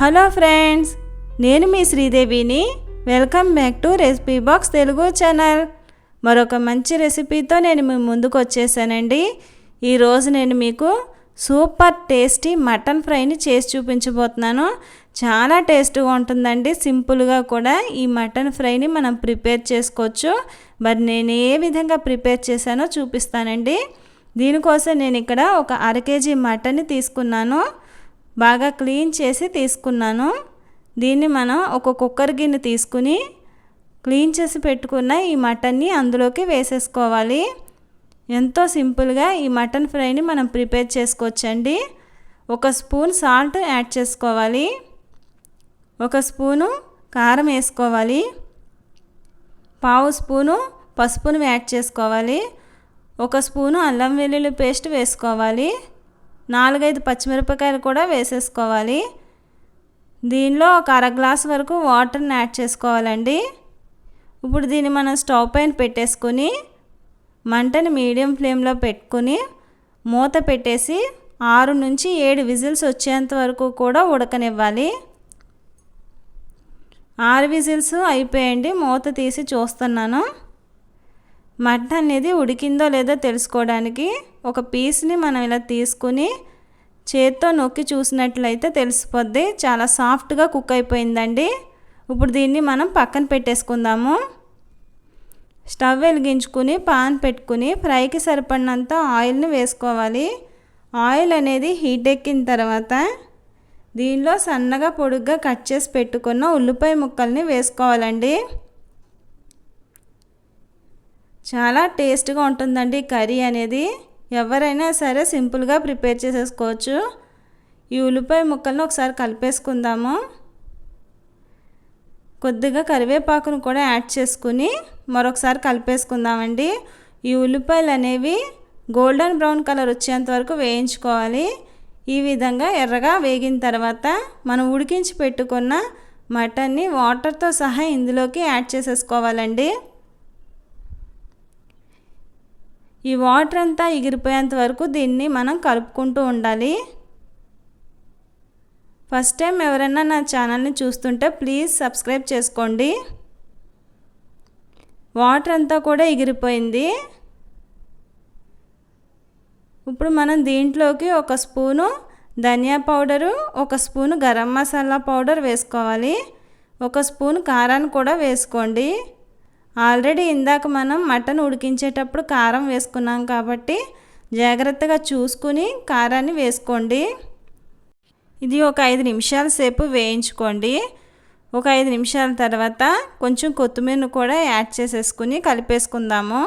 Hello friends నేను మీ శ్రీదేవిని. Welcome back to recipe box Telugu channel. మరొక మంచి రెసిపీతో నేను మీ ముందుకు వచ్చేసానండి. ఈరోజు నేను మీకు సూపర్ టేస్టీ మటన్ ఫ్రైని చేసి చూపించబోతున్నాను. చాలా టేస్ట్గా ఉంటుందండి. సింపుల్గా కూడా ఈ మటన్ ఫ్రైని మనం ప్రిపేర్ చేసుకోవచ్చు. మరి నేను ఏ విధంగా ప్రిపేర్ చేశానో చూపిస్తానండి. దీనికోసం నేను ఇక్కడ ఒక అర కేజీ మటన్ని తీసుకున్నాను. బాగా క్లీన్ చేసి తీసుకున్నాను. దీన్ని మనం ఒక కుక్కర్ గిన్నె తీసుకుని క్లీన్ చేసి పెట్టుకున్న ఈ మటన్ని అందులోకి వేసేసుకోవాలి. ఎంతో సింపుల్గా ఈ మటన్ ఫ్రైని మనం ప్రిపేర్ చేసుకోవచ్చండి. ఒక స్పూన్ సాల్ట్ యాడ్ చేసుకోవాలి. ఒక స్పూను కారం వేసుకోవాలి. పావు స్పూను పసుపును యాడ్ చేసుకోవాలి. ఒక స్పూను అల్లం వెల్లుల్లి పేస్ట్ వేసుకోవాలి. నాలుగైదు పచ్చిమిరపకాయలు కూడా వేసేసుకోవాలి. దీనిలో ఒక అర గ్లాస్ వరకు వాటర్ని యాడ్ చేసుకోవాలండి. ఇప్పుడు దీన్ని మనం స్టవ్ పైన పెట్టేసుకొని మంటని మీడియం ఫ్లేమ్లో పెట్టుకొని మూత పెట్టేసి ఆరు నుంచి ఏడు విజిల్స్ వచ్చేంత వరకు కూడా ఉడకనివ్వాలి. ఆరు విజిల్స్ అయిపోయండి మూత తీసి చూస్తున్నాను. మటన్ అనేది ఉడికిందో లేదో తెలుసుకోవడానికి ఒక పీస్ని మనం ఇలా తీసుకుని చేత్తో నొక్కి చూసినట్లయితే తెలిసిపోద్ది. చాలా సాఫ్ట్గా కుక్ అయిపోయిందండి. ఇప్పుడు దీన్ని మనం పక్కన పెట్టేసుకుందాము. స్టవ్ వెలిగించుకుని పాన్ పెట్టుకుని ఫ్రైకి సరిపడినంత ఆయిల్ని వేసుకోవాలి. ఆయిల్ అనేది హీట్ ఎక్కిన తర్వాత దీనిలో సన్నగా పొడుగ్గా కట్ చేసి పెట్టుకున్న ఉల్లిపాయ ముక్కల్ని వేసుకోవాలండి. చాలా టేస్ట్గా ఉంటుందండి కర్రీ అనేది. ఎవరైనా సరే సింపుల్గా ప్రిపేర్ చేసేసుకోవచ్చు. ఈ ఉల్లిపాయ ముక్కలను ఒకసారి కలిపేసుకుందాము. కొద్దిగా కరివేపాకును కూడా యాడ్ చేసుకుని మరొకసారి కలిపేసుకుందామండి. ఈ ఉల్లిపాయలు అనేవి గోల్డెన్ బ్రౌన్ కలర్ వచ్చేంత వరకు వేయించుకోవాలి. ఈ విధంగా ఎర్రగా వేగిన తర్వాత మనం ఉడికించి పెట్టుకున్న మటన్ని వాటర్తో సహా ఇందులోకి యాడ్ చేసేసుకోవాలండి. ఈ వాటర్ అంతా ఎగిరిపోయేంత వరకు దీన్ని మనం కలుపుకుంటూ ఉండాలి. ఫస్ట్ టైం ఎవరైనా నా ఛానల్ని చూస్తుంటే ప్లీజ్ సబ్స్క్రైబ్ చేసుకోండి. వాటర్ అంతా కూడా ఎగిరిపోయింది. ఇప్పుడు మనం దీంట్లోకి ఒక స్పూను ధనియా పౌడరు ఒక స్పూను గరం మసాలా పౌడర్ వేసుకోవాలి. ఒక స్పూన్ కారాన్ని కూడా వేసుకోండి. ఆల్రెడీ ఇందాక మనం మటన్ ఉడికించేటప్పుడు కారం వేసుకున్నాం కాబట్టి జాగ్రత్తగా చూసుకుని కారాన్ని వేసుకోండి. ఇది ఒక ఐదు నిమిషాల సేపు వేయించుకోండి. ఒక ఐదు నిమిషాల తర్వాత కొంచెం కొత్తిమీర కూడా యాడ్ చేసేసుకుని కలిపేసుకుందాము.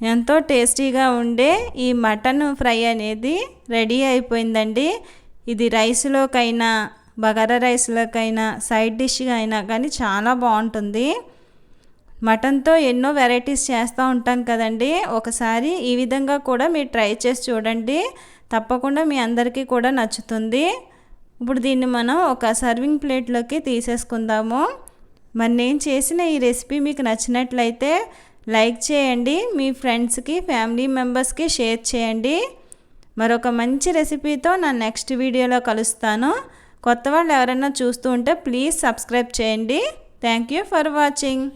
ఎంతో టేస్టీగా ఉండే ఈ మటన్ ఫ్రై అనేది రెడీ అయిపోయిందండి. ఇది రైస్లోకైనా బగారా రైస్లకైనా సైడ్ డిష్గా అయినా కానీ చాలా బాగుంటుంది. మటన్తో ఎన్నో వెరైటీస్ చేస్తూ ఉంటాం కదండి. ఒకసారి ఈ విధంగా కూడా మీరు ట్రై చేసి చూడండి. తప్పకుండా మీ అందరికీ కూడా నచ్చుతుంది. ఇప్పుడు దీన్ని మనం ఒక సర్వింగ్ ప్లేట్లోకి తీసేసుకుందాము. మరి నేను చేసిన ఈ రెసిపీ మీకు నచ్చినట్లయితే లైక్ చేయండి. మీ ఫ్రెండ్స్కి ఫ్యామిలీ మెంబర్స్కి షేర్ చేయండి. మరొక మంచి రెసిపీతో నా నెక్స్ట్ వీడియోలో కలుస్తాను. కొత్త వాళ్ళు ఎవరైనా చూస్తూ ఉంటే ప్లీజ్ సబ్స్క్రైబ్ చేయండి. Thank you for watching